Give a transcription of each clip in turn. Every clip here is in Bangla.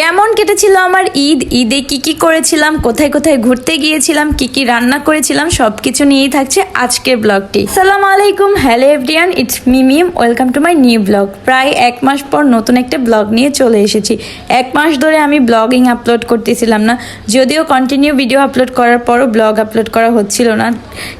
কেমন কেটেছিল আমার ঈদ? ঈদে কি কি করেছিলাম? কোথায় কোথায় ঘুরতে গিয়েছিলাম? কি কি রান্না করেছিলাম? সব কিছু নিয়েই থাকছে আজকের ব্লগটি। সালাম আলাইকুম, hello everyone, it's মিমিম welcome to my new blog. প্রায় এক মাস পর নতুন একটা ব্লগ নিয়ে চলে এসেছি। এক মাস ধরে আমি ব্লগিং আপলোড করতেছিলাম না, যদিও কন্টিনিউ ভিডিও আপলোড করার পরও ব্লগ আপলোড করা হচ্ছিল না।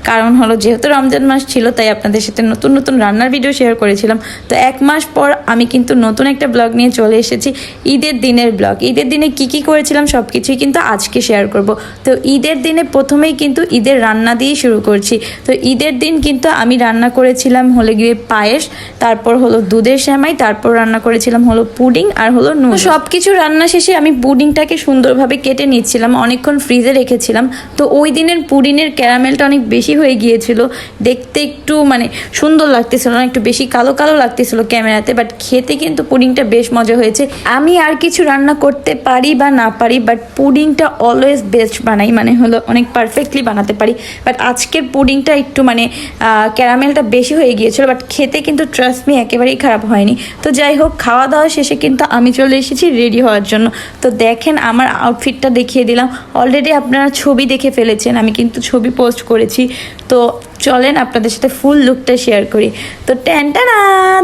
কারণ হলো, যেহেতু রমজান মাস ছিল, তাই আপনাদের সাথে নতুন নতুন রান্নার ভিডিও শেয়ার করেছিলাম। তো এক মাস পর আমি কিন্তু নতুন একটা ব্লগ নিয়ে চলে এসেছি। ঈদের দিনের ব্লগ ঈদের দিনে কি কি করেছিলাম সব কিছুই কিন্তু আজকে শেয়ার করব। তো ঈদের দিনে প্রথমেই কিন্তু ঈদের রান্না দিয়ে শুরু করছি। তো ঈদের দিন কিন্তু আমি রান্না করেছিলাম হলে গিয়ে পায়েস, তারপর হলো দুধের শ্যামাই তারপর রান্না করেছিলাম হলো পুডিং আর হলো নুন। সব কিছু রান্না শেষে আমি পুডিংটাকে সুন্দরভাবে কেটে নিচ্ছিলাম, অনেকক্ষণ ফ্রিজে রেখেছিলাম। তো ওই দিনের পুডিংয়ের ক্যারামেলটা অনেক বেশি হয়ে গিয়েছিল। দেখতে একটু মানে সুন্দর লাগতেছিল না, একটু বেশি কালো কালো লাগতেছিল ক্যামেরাতে বাট খেতে কিন্তু পুডিংটা বেশ মজা হয়েছে। আমি আর কিছু রান্না করতে পারি বা না পারি বাট পুডিংটা অলওয়েজ বেস্ট বানাই মানে হলো অনেক পারফেক্টলি বানাতে পারি। বাট আজকের পুডিংটা একটু মানে ক্যারামেলটা বেশি হয়ে গিয়েছিল বাট খেতে কিন্তু ট্রাস্ট মি একেবারেই খারাপ হয়নি। তো যাই হোক, খাওয়া দাওয়া শেষে কিন্তু আমি চলে এসেছি রেডি হওয়ার জন্য। তো দেখেন, আমার আউটফিটটা দেখিয়ে দিলাম। অলরেডি আপনারা ছবি দেখে ফেলেছেন, আমি কিন্তু ছবি পোস্ট করেছি। তো চলেন আপনাদের সাথে ফুল লুকটা শেয়ার করি। তো ট্যানটানা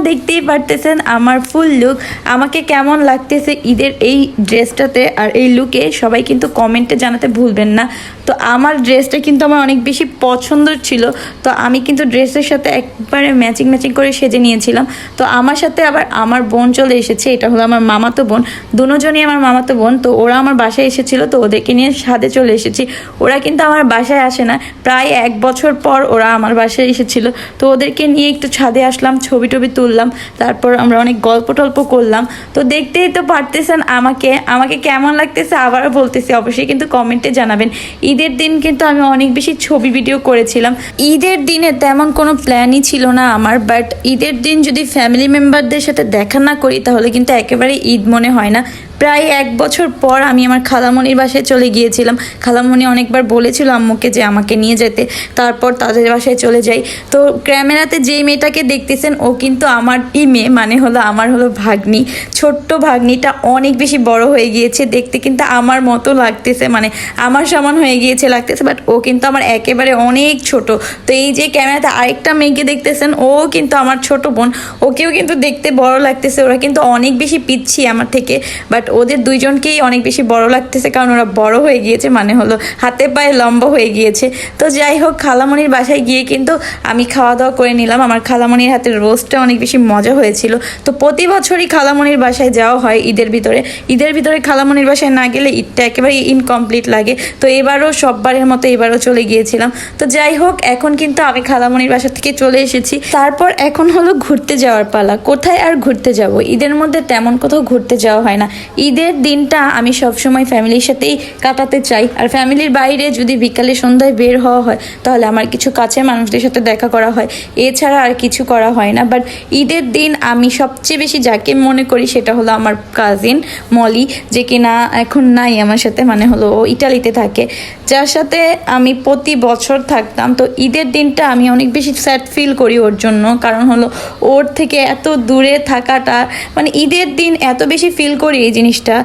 দেখতেই পারতেছেন আমার ফুল লুক আমাকে কেমন লাগতেছে ঈদের এই ড্রেসটাতে আর এই লুকে সবাই কিন্তু কমেন্টে জানাতে ভুলবেন না। তো আমার ড্রেসটা কিন্তু আমার অনেক বেশি পছন্দ ছিল। তো আমি কিন্তু ড্রেসের সাথে একবারে ম্যাচিং ম্যাচিং করে সেজে নিয়েছিলাম। তো আমার সাথে আবার আমার বোন চলে এসেছে, এটা হলো আমার মামাতো বোন। দুজনই আমার মামাতো বোন, তো ওরা আমার বাসায় এসেছিল, তো ওদেরকে নিয়ে সাথে চলে এসেছি। ওরা কিন্তু আমার বাসায় আসে না। প্রায় এক বছর পর ওরা আমার বাসায় এসেছিল। তো ওদেরকে নিয়ে একটু ছাদে আসলাম ছবি টবি তুললাম, তারপর আমরা অনেক গল্প টল্প করলাম। তো দেখতেই তো পারতেছেন আমাকে আমাকে কেমন লাগতেছে আবারও বলতেছি অবশ্যই কিন্তু কমেন্টে জানাবেন। ঈদের দিন কিন্তু আমি অনেক বেশি ছবি ভিডিও করেছিলাম। ঈদের দিনে তেমন কোনো প্ল্যানই ছিল না আমার, বাট ঈদের দিন যদি ফ্যামিলি মেম্বারদের সাথে দেখা না করি তাহলে কিন্তু একেবারে ঈদ মনে হয় না। প্রায় এক বছর পর আমি আমার খালামণির বাসায় চলে গিয়েছিলাম। খালামণি অনেকবার বলেছিল আম্মুকে যে আমাকে নিয়ে যেতে। তারপর তাদের বাসায় চলে যাই। তো ক্যামেরাতে যেই মেয়েটাকে দেখতেছেন, ও কিন্তু আমার ই মেয়ে মানে হলো আমার হলো ভাগ্নি। ছোট্ট ভাগ্নিটা অনেক বেশি বড় হয়ে গিয়েছে। দেখতে কিন্তু আমার মতো লাগতেছে মানে আমার সমান হয়ে গিয়েছে লাগতেছে বাট ও কিন্তু আমার একেবারে অনেক ছোট। তো এই যে ক্যামেরাতে আরেকটা মেয়েকে দেখতেছেন, ও কিন্তু আমার ছোট বোন। ওকেও কিন্তু দেখতে বড় লাগতেছে। ওরা কিন্তু অনেক বেশি পিচ্ছি আমার থেকে বাট ওদের দুইজনকেই অনেক বেশি বড় লাগতেছে, কারণ ওরা বড় হয়ে গিয়েছে মানে হলো হাতে পায়ে লম্বা হয়ে গিয়েছে। তো যাই হোক, খালামণির বাসায় গিয়ে কিন্তু আমি খাওয়া দাওয়া করে নিলাম। আমার খালামণির হাতের রোস্টটা অনেক বেশি মজা হয়েছিল। তো প্রতি বছরই খালামণির বাসায় যাওয়া হয় ঈদের ভিতরে। ঈদের ভিতরে খালামণির বাসায় না গেলে ঈদটা একেবারে ইনকমপ্লিট লাগে। তো এবারও সববারের মতো এবারও চলে গিয়েছিলাম। তো যাই হোক, এখন কিন্তু আমি খালামণির বাসা থেকে চলে এসেছি। তারপর এখন হলো ঘুরতে যাওয়ার পালা। কোথায় আর ঘুরতে যাব? ঈদের মধ্যে তেমন কোথাও ঘুরতে যাওয়া হয় না। ঈদের দিনটা আমি সবসময় ফ্যামিলির সাথেই কাটাতে চাই। আর ফ্যামিলির বাইরে যদি বিকালে সন্ধ্যায় বের হওয়া হয়, তাহলে আমার কিছু কাছের মানুষদের সাথে দেখা করা হয়। এছাড়া আর কিছু করা হয় না। বাট ঈদের দিন আমি সবচেয়ে বেশি যাকে মনে করি সেটা হলো আমার কাজিন মলি, যে কিনা এখন নাই আমার সাথে মানে হলো ও ইটালিতে থাকে। যার সাথে আমি প্রতি বছর থাকতাম। তো ঈদের দিনটা আমি অনেক বেশি স্যাড ফিল করি ওর জন্য। কারণ হলো ওর থেকে এত দূরে থাকাটা মানে ঈদের দিন এত বেশি ফিল করি এই জিনিসটা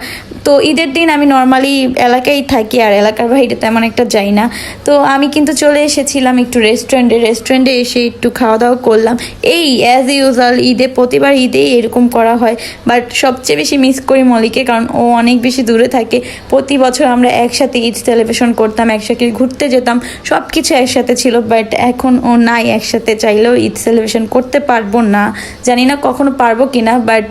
তো ঈদের দিন আমি নর্মালি এলাকায় থাকি আর এলাকার বাইরে তেমন একটা যাই না। তো আমি কিন্তু চলে এসেছিলাম একটু রেস্টুরেন্টে রেস্টুরেন্টে এসে একটু খাওয়া দাওয়া করলাম। এই অ্যাজ ইউজুয়াল ঈদে, প্রতিবার ঈদেই এরকম করা হয়। বাট সবচেয়ে বেশি মিস করি মলিকে কারণ ও অনেক বেশি দূরে থাকে। প্রতি বছর আমরা একসাথে ঈদ সেলিব্রেশন করতাম, একসাথে ঘুরতে যেতাম। সব কিছু একসাথে ছিল বাট এখন ও নাই একসাথে। চাইলেও ঈদ সেলিব্রেশন করতে পারব না। জানি না কখনো পারব কিনা বাট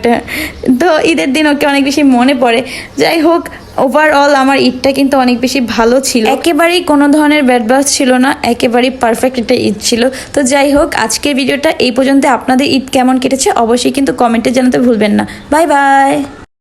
তো ঈদের দিন ওকে অনেক বেশি মনে পড়ে। যাই হোক ওভারঅল আমার ঈদটা কিন্তু অনেক বেশি ভালো ছিল। একেবারেই কোনো ধরনের ব্যাডবাস ছিল না, একেবারেই পারফেক্ট একটা ঈদ ছিল। তো যাই হোক, আজকের ভিডিওটা এই পর্যন্ত। আপনাদের ঈদ কেমন কেটেছে? অবশ্যই কিন্তু কমেন্টে জানাতে ভুলবেন না। Bye bye